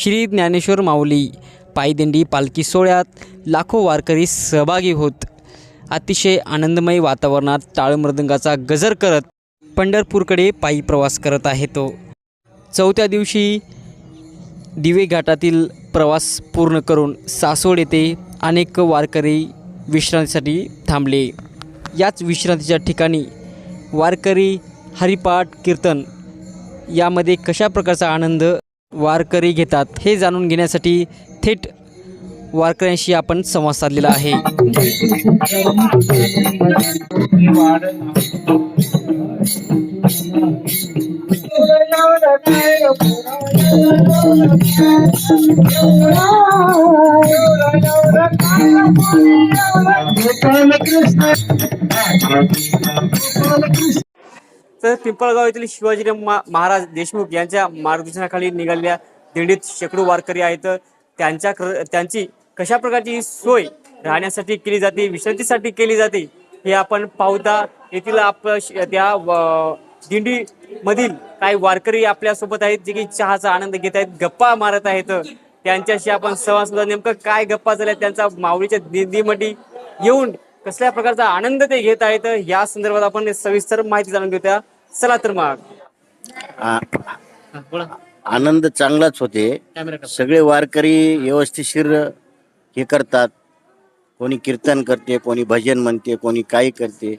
श्री ज्ञानेश्वर माऊली पायदिंडी पालखी सोहळ्यात लाखो वारकरी सहभागी होत. अतिशय आनंदमय वातावरणात टाळमृदंगाचा गजर करत पंढरपूरकडे पायी प्रवास करत आहे तो. चौथ्या दिवशी दिवे घाटातील प्रवास पूर्ण करून सासवड येथे अनेक वारकरी विश्रांतीसाठी थांबले. याच विश्रांतीच्या ठिकाणी वारकरी हरिपाठ कीर्तन यामध्ये कशा प्रकारचा आनंद वारकरी घेतात हे जाणून घेण्यासाठी थेट वारकऱ्यांशी आपण संवाद साधलेला आहे. तर पिंपळगाव येथील शिवाजी महाराज देशमुख यांच्या मार्गदर्शनाखाली निघालेल्या दिंडीत शेकडो वारकरी आहेत. त्यांच्या त्यांची कशा प्रकारची सोय राहण्यासाठी केली जाते विश्रांतीसाठी केली जाते हे आपण पाहता येथील आप त्या दिंडी मधील काही वारकरी आपल्यासोबत आहेत जे की चहाचा आनंद घेत आहेत गप्पा मारत आहेत. त्यांच्याशी आपण संवाद सुद्धा नेमकं काय गप्पा झाल्या? त्यांचा माऊलीच्या दिंडीमध्ये येऊन कसल्या प्रकारचा आनंद ते घेत आहेत या संदर्भात आपण सविस्तर माहिती जाणून घेऊया. चला तर मग. आनंद चांगलाच होते. सगळे वारकरी व्यवस्थितशीर हे करतात. कोणी कीर्तन करते कोणी भजन म्हणते कोणी काही करते.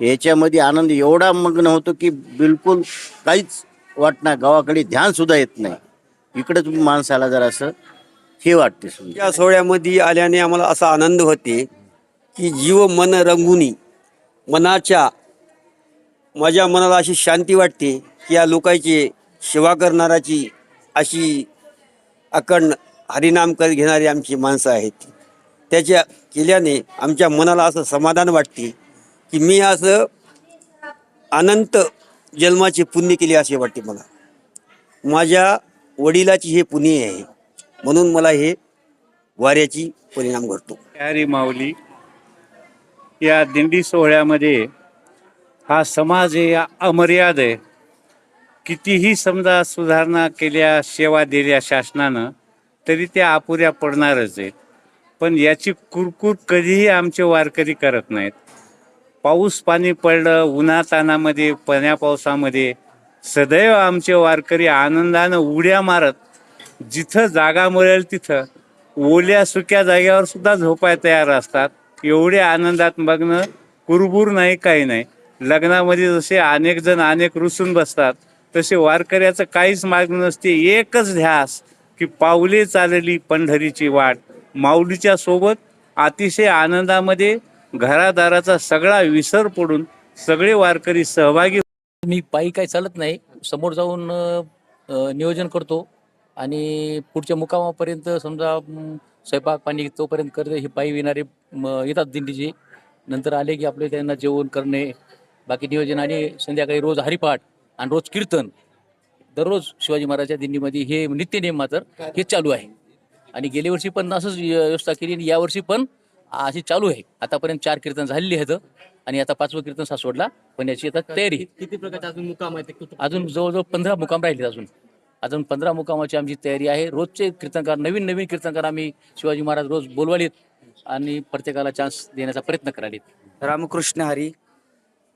याच्यामध्ये आनंद एवढा मग्न होतो की बिलकुल काहीच वाटणार गावाकडे ध्यान सुद्धा येत नाही. इकडंच माणसाला जर असं हे वाटते या सोहळ्यामध्ये आल्याने आम्हाला असा आनंद होते. की जीव मन रंगुनी मनाच्या माझ्या मनाला अशी शांती वाटते की या लोकांची सेवा करणाराची अशी अखंड हरिनाम कर घेणारी आमची माणसं आहेत. त्याच्या केल्याने आमच्या मनाला असं समाधान वाटते की मी असं अनंत जन्माची पुण्य केली असे वाटते मला. माझ्या वडिलाची हे पुण्य आहे म्हणून मला हे वाऱ्याची परिणाम घडतो. माऊली. या दिंडी सोहळ्यामध्ये हा समाज आहे अमर्याद आहे. कितीही समजा सुधारणा केल्या सेवा दिल्या शासनानं तरी त्या अपुऱ्या पडणारच आहेत. पण याची कुरकुर कधीही आमचे वारकरी करत नाहीत. पाऊस पाणी पडलं उन्हातानामध्ये पण्या पावसामध्ये सदैव आमचे वारकरी आनंदानं उड्या मारत जिथं जागा मिळेल तिथं ओल्या सुक्या जागेवर सुद्धा झोपाय तयार असतात. एवढे आनंदात मग्न कुरबूर नाही काही नाही. लग्नामध्ये जसे अनेक जण अनेक रुसून बसतात तसे वारकऱ्याचं काहीच मार्ग नसते. एकच ध्यास की पावले चालली पंढरीची वाट. माऊलीच्या सोबत अतिशय आनंदामध्ये घरादाराचा सगळा विसर पडून सगळे वारकरी सहभागी मी पायी काही चालत नाही समोर जाऊन नियोजन करतो. आणि पुढच्या मुकामापर्यंत समजा स्वयंपाक पाणी तोपर्यंत करते हे पायी येणारे येतात दिंडीचे. नंतर आले की आपले त्यांना जेवण करणे बाकी नियोजन आणि संध्याकाळी रोज हरिपाठ आणि रोज कीर्तन. दररोज शिवाजी महाराजच्या दिंडीमध्ये हे नित्य नेम मात्र हे चालू आहे. आणि गेल्या वर्षी पण असंच व्यवस्था केली आणि यावर्षी पण अशी चालू आहे. आतापर्यंत चार कीर्तन झालेली आहेत आणि आता पाचवं कीर्तन सासवडला पण याची आता तयारी. किती प्रकारचे अजून मुकाम आहेत? अजून जवळजवळ पंधरा मुकाम राहिले अजून. अजून पंधरा मुकामाची आमची तयारी आहे. रोजचे कीर्तनकार नवीन नवीन कीर्तनकार आम्ही शिवाजी महाराज रोज बोलवालेत आणि प्रत्येकाला चान्स देण्याचा प्रयत्न करालीत. रामकृष्ण हरी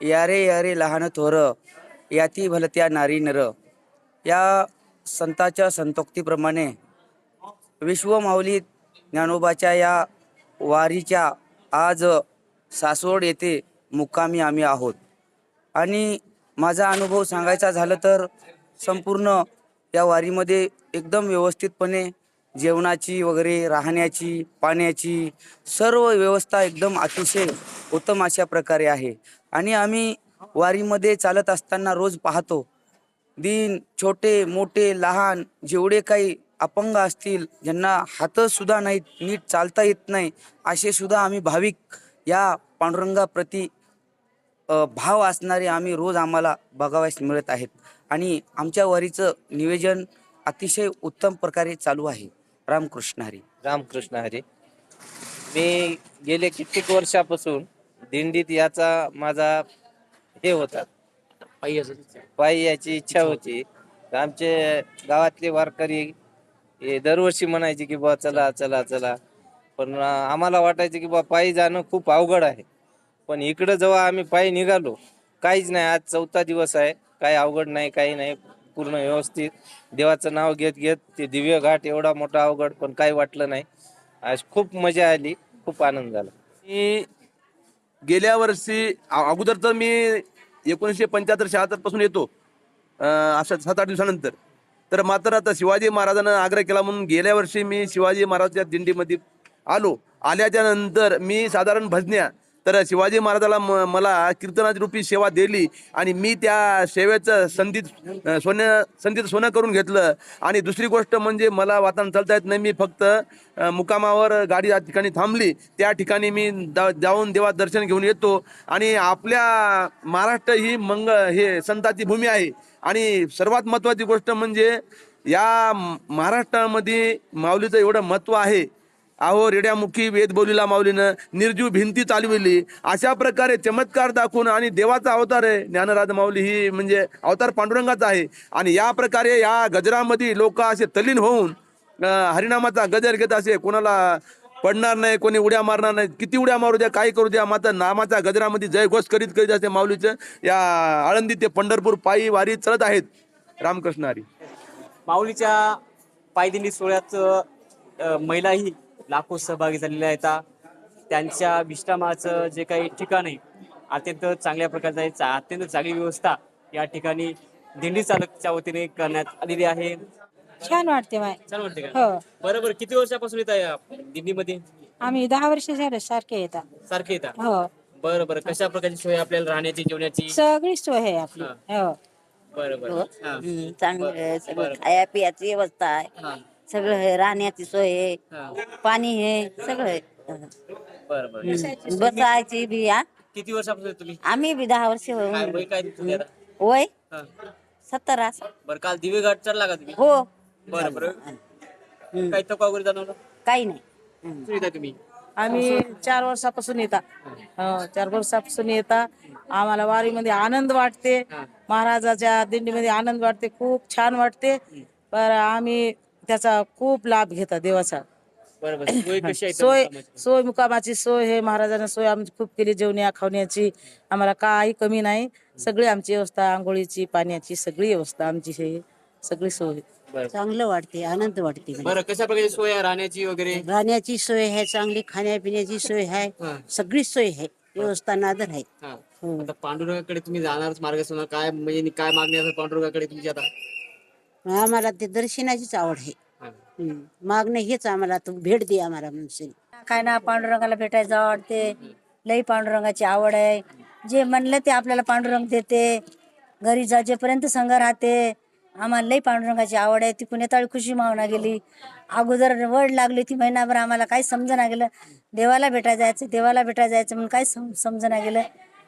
यारे यारे लहान थोर याती भलत्या नारी नर. या संताच्या संतोक्तीप्रमाणे विश्वमाऊली ज्ञानोबाच्या या वारीच्या आज सासवड येथे मुक्कामी आम्ही आहोत. आणि माझा अनुभव सांगायचा झालं तर संपूर्ण त्या वारीमध्ये एकदम व्यवस्थितपणे जेवणाची वगैरे राहण्याची पाण्याची सर्व व्यवस्था एकदम अतिशय उत्तम अशा प्रकारे आहे. आणि आम्ही वारीमध्ये चालत असताना रोज पाहतो दिन छोटे मोठे लहान जेवढे काही अपंग असतील ज्यांना हातसुद्धा नाहीत नीट चालता येत नाही असे सुद्धा आम्ही भाविक या पांडुरंगाप्रती भाव असणारे आम्ही रोज आम्हाला बघावयास मिळत आहेत. आणि आमच्या वारीचं नियोजन अतिशय उत्तम प्रकारे चालू आहे. रामकृष्ण हरी. रामकृष्ण हरी. मी गेले कित्येक वर्षापासून दिंडीत याचा माझा हे होता. पायी पायी याची इच्छा होती. आमचे गावातले वारकरी हे दरवर्षी म्हणायचे की बा चला चला चला. पण आम्हाला वाटायचं की बा पायी जाणं खूप अवघड आहे. पण इकडं जेव्हा आम्ही पायी निघालो काहीच नाही. आज चौथा दिवस आहे. काही अवघड नाही काही नाही. पूर्ण व्यवस्थित. देवाचं नाव घेत घेत ते दिव्य घाट एवढा मोठा अवघड पण काही वाटलं नाही. आज खूप मजा आली. खूप आनंद झाला मी गेल्या वर्षी अ- अगोदर तर मी एकोणीसशे पंच्याहत्तर शहात्तरपासून येतो अं, अशा सात आठ दिवसानंतर. तर मात्र आता शिवाजी महाराजांना आग्रह केला म्हणून गेल्या वर्षी मी शिवाजी महाराजच्या दिंडीमध्ये आलो. आल्याच्यानंतर मी साधारण भजन्या तर शिवाजी महाराजाला म मला कीर्तनाची रूपी सेवा दिली आणि मी त्या सेवेचं संधीत सोनं संधीत सोनं करून घेतलं. आणि दुसरी गोष्ट म्हणजे मला वातावरण चालता येत नाही. मी फक्त मुकामावर गाडी या ठिकाणी थांबली. त्या ठिकाणी मी जा- जाऊन देवा दर्शन घेऊन येतो. आणि आपल्या महाराष्ट्र ही मंग हे संताची भूमी आहे. आणि सर्वात महत्त्वाची गोष्ट म्हणजे या महाराष्ट्रामध्ये माऊलीचं एवढं महत्त्व आहे. अहो रेड्यामुखी वेद बोलीला माऊलीनं निर्जीव भिंती चालविली. अशा प्रकारे चमत्कार दाखवून आणि देवाचा अवतार आहे. ज्ञानराज माऊली ही म्हणजे अवतार पांडुरंगाचा आहे. आणि या प्रकारे या गजरामध्ये लोक असे तल्लीन होऊन हरिनामाचा गजर घेत असे कोणाला पडणार नाही कोणी उड्या मारणार नाही किती उड्या मारू द्या काय करू द्या मात्र नामाच्या गजरामध्ये जय घोष करीत करीत असे माऊलीचं या आळंदी ते पंढरपूर पायी वारी चढत आहेत. रामकृष्ण हरी. माऊलीच्या पायदिंडी सोहळ्यात महिलाही लाखो सहभागी झालेल्या आहेत. त्यांच्या विश्रामाचं जे काही ठिकाण आहे अत्यंत चांगल्या प्रकारचं आहे. अत्यंत चांगली व्यवस्था या ठिकाणी दिंडी चालकच्या वतीने करण्यात आलेली आहे. छान वाटते माय छान वाटते का? हो. बरोबर. किती वर्षापासून येत आहे दिंडीमध्ये? आम्ही दहा वर्ष झाले सारखे येतात सारखे येतात हो. बरं बरं कशा प्रकारची सोय आपल्याला राहण्याची जेवण्याची? सगळी सोय आहे आपली. हो. बरं बरं हा. चांगलं आहे. सगळं बरं. खाया पियाची व्यवस्था आहे. हा. सगळं आहे राहण्याची सोय आहे हा. पाणी आहे सगळं आहे. बरं बरं. हम्म. बसायची बी हा. किती वर्षापासून येत तुम्ही? आम्ही बी दहा वर्ष होऊन काय वय काय तुम्ही आता वय? हा. सत्तर असं. बरं काल दिवे घाट चढला का तुम्ही? हो. बरं बरं. काही तक्वा वगैरे जाणवला? काही नाही. तुम्ही? आम्ही चार वर्षापासून येतात हो. चार वर्षापासून येतात आम्हाला वारीमध्ये आनंद वाटते. महाराजाच्या दिंडीमध्ये आनंद वाटते. खूप छान वाटते. पर आम्ही त्याचा खूप लाभ घेतात देवाचा. सोय कशी आहे इथं सोय मुक्कामाची? सोय मुकामाची सोय हे महाराजांना सोय आमची खूप केली जेवण्या खावण्याची आम्हाला काही कमी नाही. सगळी आमची व्यवस्था आंघोळीची पाण्याची सगळी व्यवस्था आमची हे सगळी सोय. चांगलं वाटते आनंद वाटते बरं कशा प्रकारची सोय आहे? राहण्याची वगैरे? राहण्याची सोय आहे चांगली खाण्यापिण्याची सोय आहे हा. सगळी सोय आहे व्यवस्था नादर आहे. हा. हो. आता पांडुरंगाकडे तुम्ही जाणारच मार्ग असणार काय म्हणजे काय मागणी पांडुरंगाकडे तुमची आता? आम्हाला ते दर्शनाचीच आवड आहे. हा. हम्म. मागणं हेच आम्हाला तू भेट दे आम्हाला म्हणशील. काय ना पांडुरंगाला भेटायचं आवडते. लई पांडुरंगाची आवड आहे. जे म्हणलं ते आपल्याला पांडुरंग देते. घरी जाजेपर्यंत संघ राहते. आम्हाला लई पांडुरंगाची आवड आहे. तिकून येताळी खुशी मावना गेली. अगोदर वड लागली ती महिनाभर आम्हाला काही समजना गेलं. देवाला भेटायला जायचं देवाला भेटायला जायचं म्हणून काही सम समजना गेलं.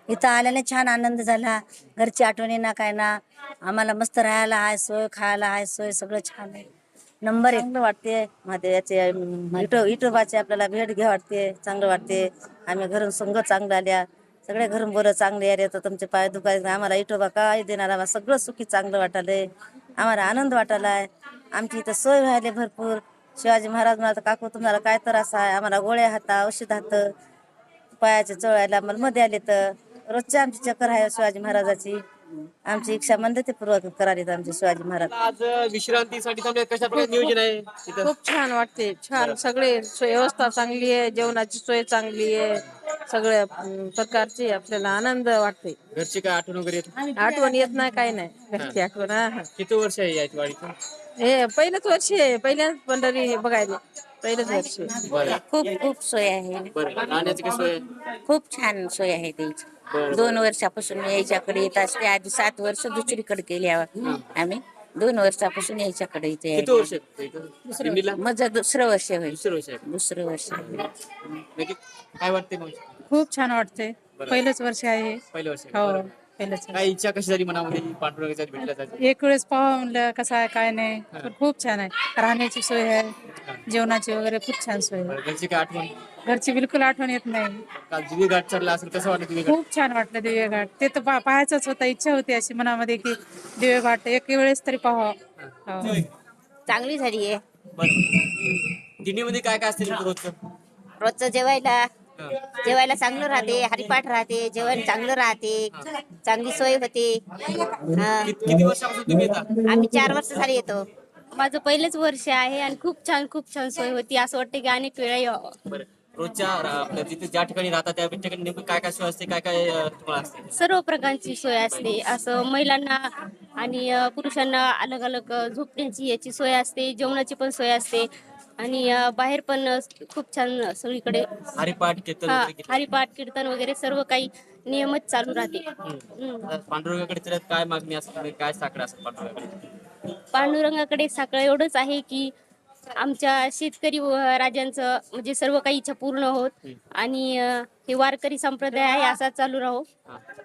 इथं आल्याने छान आनंद झाला. घरची आठवणी ना काय ना आम्हाला मस्त राहायला आहे सोय खायला आहे सोय सगळं छान आहे. नंबर एक वाटते. महादेवाचे इटो इटोबाचे आपल्याला भेट घ्या वाटते. चांगलं वाटते. आम्ही घरून संघ चांगलं आल्या. सगळे घरून बोलत चांगले आले. तर तुमचे पाय दुखायचे आम्हाला इटोबा काय देणार? आम्हाला सगळं सुखी चांगलं वाटायलंय आम्हाला आनंद वाटायलाय. आमची इथं सोय व्हायला भरपूर. शिवाजी महाराज म्हणा काकू तुम्हाला काय त्रास आहे? आम्हाला गोळ्या हाता औषध हात पायाचे चोळायला आम्हाला मध्ये आले तर रोजची आमची चक्कर आहे शिवाजी महाराजाची. आमची इच्छा मंदते पूर्वक करालीत आमचे शिवाजी महाराज. आज विश्रांतीसाठी थांबले. कशा प्रकारे नियोजन आहे तिथं खूप छान वाटते. छान. सगळे सोय व्यवस्था चांगली आहे. जेवणाची सोय चांगली आहे. सगळ्या अं, प्रकारची आपल्याला आनंद वाटते. घरची काय आठवण वगैरे येते? आठवण येत नाही काही नाही. घरची आठवण हा, हा. किती वर्ष आहे याची वाडीचं हे पहिलंच वर्ष आहे. पहिल्याच पंढरी हे बघायला. पहिलंच वर्ष आहे. बरं. खूप खूप सोय आहे. बरं. राहण्याची काय सोय आहे? खूप छान सोय आहे त्याची. दोन वर्षापासून मी याच्याकडे येत असते. आधी सात वर्ष दुसरीकडे केली आहे आम्ही. दोन वर्षापासून याच्याकडे इथे किती वर्ष आहे इथं? दिंडीला माझं दुसरं वर्ष होईल दुसरं वर्ष आहे. दुसरं वर्ष नक्की काय वाटते मग? खूप छान वाटते पहिलंच वर्ष आहे. पहिलं वर्ष हो. पहिलंच काय इच्छा कशी झाली मनामध्ये पांडुरंगाच्या भेटला जायची एक वेळेस पाहा म्हणलं कसं आहे काय नाही. पण खूप छान आहे. राहण्याची सोय आहे. जेवणाची वगैरे खूप छान सोय आहे. बरं, घरची काय आठवण? घरची बिलकुल आठवण येत नाही. काल दिवे घाट चढला असेल कसं दिवे घाट? खूप छान वाटलं दिवे घाट. ते तर पा- पाहायचंच होतं इच्छा होती अशी मनामध्ये की दिवे घाट एक वेळेस तरी पाहावं. हो. चांगली झाली आहे. बरं. दिंडीमध्ये काय काय असते नेमकं रोजचं? रोजचं जेवायला. जेवायला चांगलं राहते हरिपाठ राहते जेवण चांगलं राहते चांगली सोय होते. हा. कित- किती वर्षापासून तुम्ही येता? आम्ही चार वर्ष झाली येतो. माझं पहिलेच वर्ष आहे आणि खूप छान खूप छान सोय होती. असं वाटतं की अनेक वेळा यावं. बरं. रोजच्या आपल्या जिथे ज्या ठिकाणी राहतात त्या ठिकाणी नेमकं काय काय सोय असते काय काय अं, तुम्हाला असते? सर्व प्रकारची सोय असते. असं महिलांना आणि अ, पुरुषांना अलग अलग अ, झोपण्याची याची सोय असते जेवणाची पण सोय असते. आणि अ, बाहेर पण अ, खूप छान सगळीकडे. हरिपाठ कीर्तन हा वगैरे. हरिपाठ कीर्तन वगैरे सर्व काही नियमित चालू राहते. हम्म. आता पांडुरंगाकडे तर काय मागणी असते काय साकडं असतं पांडुरंगाकडे? पांडुरंगाकडे साकडं एवढंच आहे की आमच्या शेतकरी व राजांचं म्हणजे सर्व काही इच्छा पूर्ण होत. आणि अ, हे वारकरी संप्रदाय आहे असा चालू राहो.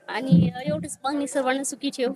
आणि एवढंच. मागणी सर्वांना सुखी ठेव.